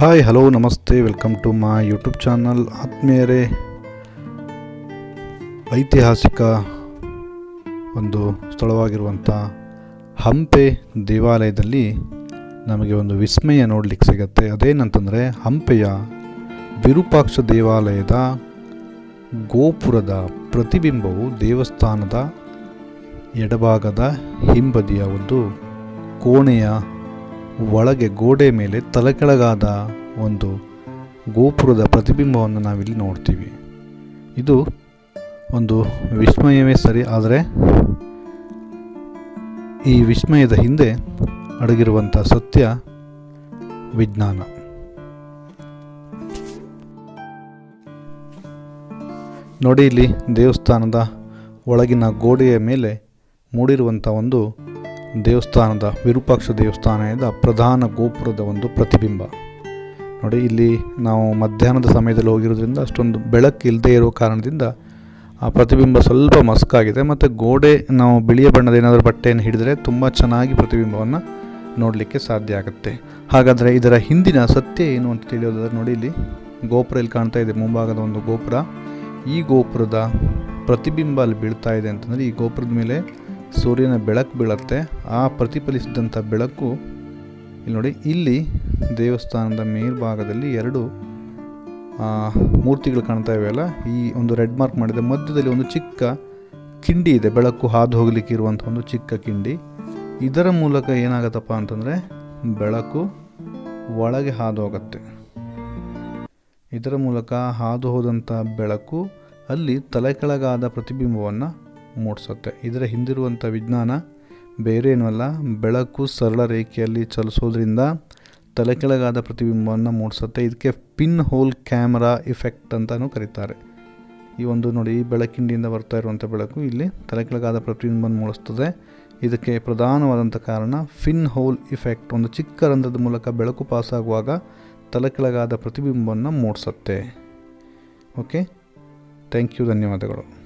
Hi, hello, ನಮಸ್ತೆ, welcome to my YouTube channel. ಆತ್ಮೀಯರೇ, ಐತಿಹಾಸಿಕ ಒಂದು ಸ್ಥಳವಾಗಿರುವಂಥ ಹಂಪೆ ದೇವಾಲಯದಲ್ಲಿ ನಮಗೆ ಒಂದು ವಿಸ್ಮಯ ನೋಡಲಿಕ್ಕೆ ಸಿಗತ್ತೆ. ಅದೇನಂತಂದರೆ, ಹಂಪೆಯ ವಿರೂಪಾಕ್ಷ ದೇವಾಲಯದ ಗೋಪುರದ ಪ್ರತಿಬಿಂಬವು ದೇವಸ್ಥಾನದ ಎಡಭಾಗದ ಹಿಂಬದಿಯ ಒಂದು ಕೋಣೆಯ ಒಳಗೆ ಗೋಡೆ ಮೇಲೆ ತಲೆಕೆಳಗಾದ ಒಂದು ಗೋಪುರದ ಪ್ರತಿಬಿಂಬವನ್ನು ನಾವಿಲ್ಲಿ ನೋಡ್ತೀವಿ. ಇದು ಒಂದು ವಿಸ್ಮಯವೇ ಸರಿ, ಆದರೆ ಈ ವಿಸ್ಮಯದ ಹಿಂದೆ ಅಡಗಿರುವಂಥ ಸತ್ಯ ವಿಜ್ಞಾನ. ನೋಡಿ ಇಲ್ಲಿ ದೇವಸ್ಥಾನದ ಒಳಗಿನ ಗೋಡೆಯ ಮೇಲೆ ಮೂಡಿರುವಂಥ ಒಂದು ದೇವಸ್ಥಾನದ, ವಿರೂಪಾಕ್ಷ ದೇವಸ್ಥಾನದ ಪ್ರಧಾನ ಗೋಪುರದ ಒಂದು ಪ್ರತಿಬಿಂಬ. ನೋಡಿ, ಇಲ್ಲಿ ನಾವು ಮಧ್ಯಾಹ್ನದ ಸಮಯದಲ್ಲಿ ಹೋಗಿರೋದ್ರಿಂದ ಅಷ್ಟೊಂದು ಬೆಳಕು ಇಲ್ಲದೇ ಇರೋ ಕಾರಣದಿಂದ ಆ ಪ್ರತಿಬಿಂಬ ಸ್ವಲ್ಪ ಮಸ್ಕಾಗಿದೆ. ಮತ್ತು ಗೋಡೆ, ನಾವು ಬಿಳಿಯ ಬಣ್ಣದ ಏನಾದರೂ ಬಟ್ಟೆಯನ್ನು ಹಿಡಿದರೆ ತುಂಬ ಚೆನ್ನಾಗಿ ಪ್ರತಿಬಿಂಬವನ್ನು ನೋಡಲಿಕ್ಕೆ ಸಾಧ್ಯ ಆಗುತ್ತೆ. ಹಾಗಾದರೆ ಇದರ ಹಿಂದಿನ ಸತ್ಯ ಏನು ಅಂತ ತಿಳಿಯೋದಾದ್ರೆ ನೋಡಿ, ಇಲ್ಲಿ ಗೋಪುರ ಇಲ್ಲಿ ಕಾಣ್ತಾ ಇದೆ, ಮುಂಭಾಗದ ಒಂದು ಗೋಪುರ. ಈ ಗೋಪುರದ ಪ್ರತಿಬಿಂಬ ಅಲ್ಲಿ ಬೀಳ್ತಾ ಇದೆ ಅಂತಂದರೆ ಈ ಗೋಪುರದ ಮೇಲೆ ಸೂರ್ಯನ ಬೆಳಕು ಬೀಳುತ್ತೆ. ಆ ಪ್ರತಿಫಲಿಸಿದಂಥ ಬೆಳಕು ಇಲ್ಲಿ ನೋಡಿ, ಇಲ್ಲಿ ದೇವಸ್ಥಾನದ ಮೇಲ್ಭಾಗದಲ್ಲಿ ಎರಡು ಮೂರ್ತಿಗಳು ಕಾಣ್ತಾ ಇವೆಯಲ್ಲ. ಈ ಒಂದು ರೆಡ್ ಮಾರ್ಕ್ ಮಾಡಿದ ಮಧ್ಯದಲ್ಲಿ ಒಂದು ಚಿಕ್ಕ ಕಿಂಡಿ ಇದೆ. ಬೆಳಕು ಹಾದು ಹೋಗಲಿಕ್ಕೆ ಇರುವಂಥ ಒಂದು ಚಿಕ್ಕ ಕಿಂಡಿ. ಇದರ ಮೂಲಕ ಏನಾಗತ್ತಪ್ಪ ಅಂತಂದರೆ, ಬೆಳಕು ಒಳಗೆ ಹಾದು ಹೋಗುತ್ತೆ. ಇದರ ಮೂಲಕ ಹಾದು ಹೋದಂಥ ಬೆಳಕು ಅಲ್ಲಿ ತಲೆಕೆಳಗಾದ ಪ್ರತಿಬಿಂಬವನ್ನು ಮೂಡಿಸುತ್ತೆ. ಇದರ ಹಿಂದಿರುವಂಥ ವಿಜ್ಞಾನ ಬೇರೇನೂ ಅಲ್ಲ ಬೆಳಕು ಸರಳ ರೇಖೆಯಲ್ಲಿ ಚಲಿಸೋದ್ರಿಂದ ತಲೆಕೆಳಗಾದ ಪ್ರತಿಬಿಂಬವನ್ನು ಮೂಡಿಸುತ್ತೆ. ಇದಕ್ಕೆ ಪಿನ್ ಹೋಲ್ ಕ್ಯಾಮ್ರಾ ಇಫೆಕ್ಟ್ ಅಂತಲೂ ಕರೀತಾರೆ. ಈ ಒಂದು ನೋಡಿ, ಈ ಬೆಳಕಿಂಡಿಯಿಂದ ಬರ್ತಾ ಇರುವಂಥ ಬೆಳಕು ಇಲ್ಲಿ ತಲೆಕೆಳಗಾದ ಪ್ರತಿಬಿಂಬವನ್ನು ಮೂಡಿಸ್ತದೆ. ಇದಕ್ಕೆ ಪ್ರಧಾನವಾದಂಥ ಕಾರಣ ಫಿನ್ ಹೋಲ್ ಇಫೆಕ್ಟ್. ಒಂದು ಚಿಕ್ಕ ರಂಧ್ರದ ಮೂಲಕ ಬೆಳಕು ಪಾಸಾಗುವಾಗ ತಲೆಕೆಳಗಾದ ಪ್ರತಿಬಿಂಬವನ್ನು ಮೂಡಿಸುತ್ತೆ. ಓಕೆ? ಥ್ಯಾಂಕ್ ಯು, ಧನ್ಯವಾದಗಳು.